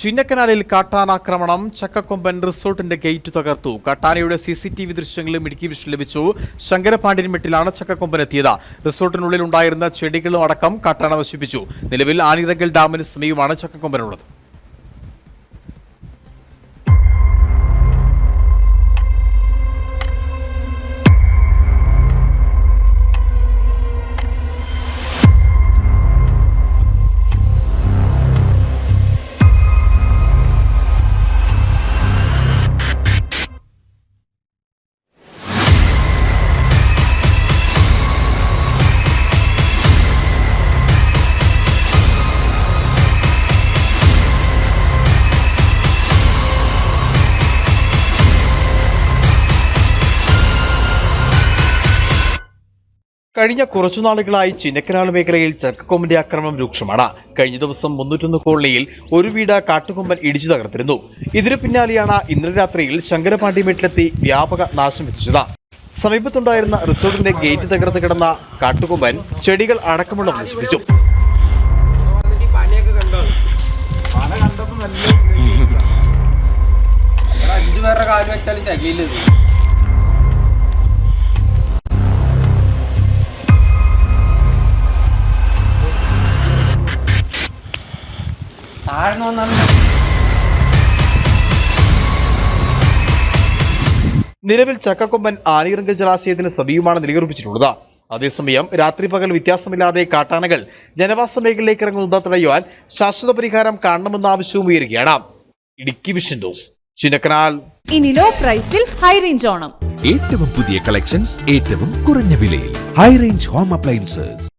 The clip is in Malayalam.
ചിന്നക്കനാലിൽ കാട്ടാനാക്രമണം ചക്കക്കൊമ്പൻ റിസോർട്ടിന്റെ ഗേറ്റ് തകർത്തു. കാട്ടാനയുടെ സി സി ടി വി ദൃശ്യങ്ങളും ഇടുക്കി വിഷൻ ലഭിച്ചു ശങ്കരപാണ്ഡ്യൻമെട്ടിലാണ് ചക്കക്കൊമ്പൻ എത്തിയത്. റിസോർട്ടിനുള്ളിൽ ഉണ്ടായിരുന്ന ചെടികളും അടക്കം കാട്ടാന നശിപ്പിച്ചു. നിലവിൽ ആനിറങ്കൽ ഡാമിന് സമീപമാണ് ചക്കക്കൊമ്പനുള്ളത്. കഴിഞ്ഞ കുറച്ചു നാളുകളായി ചിന്നക്കനാൾ മേഖലയിൽ ചക്കക്കൊമ്പന്റെ ആക്രമണം രൂക്ഷമാണ്. കഴിഞ്ഞ ദിവസം മുന്നൂറ്റൊന്ന് കോളനിയിൽ ഒരു വീട് കാട്ടുകൊമ്പൻ ഇടിച്ചു തകർത്തിരുന്നു. ഇതിനു പിന്നാലെയാണ് ഇന്നലെ രാത്രിയിൽ ശങ്കരപാണ്ഡ്യമേട്ടിലെത്തി വ്യാപക നാശം എത്തിച്ചത് സമീപത്തുണ്ടായിരുന്ന റിസോർട്ടിന്റെ ഗേറ്റ് തകർത്ത് കിടന്ന കാട്ടുകൊമ്പൻ ചെടികൾ അടക്കമുള്ള നശിപ്പിച്ചു അഞ്ചു പേരുടെ കാൽ വെച്ചാലും ചകിയില്ല താഴ്ന്നു നിലവിൽ ചക്കക്കൊമ്പൻ ആനീറിങ്കൽ ജലാശയത്തിന് സമീപമാണ് നിലയുറപ്പിച്ചിട്ടുള്ളത്. അതേസമയം രാത്രി പകൽ വ്യത്യാസമില്ലാതെ കാട്ടാനകൾ ജനവാസ മേഖലയിലേക്ക് ഇറങ്ങുന്നത് തടയുവാൻ ശാശ്വത പരിഹാരം കാണണമെന്ന ആവശ്യവും ഉയരുകയാണ്. Idukki vision news Chinnakanal. ഇനി ലോ പ്രൈസിൽ ഹൈ റേഞ്ച് ഓണം. ഏറ്റവും പുതിയ കളക്ഷൻസ് ഏറ്റവും കുറഞ്ഞ വിലയിൽ. High range home appliances.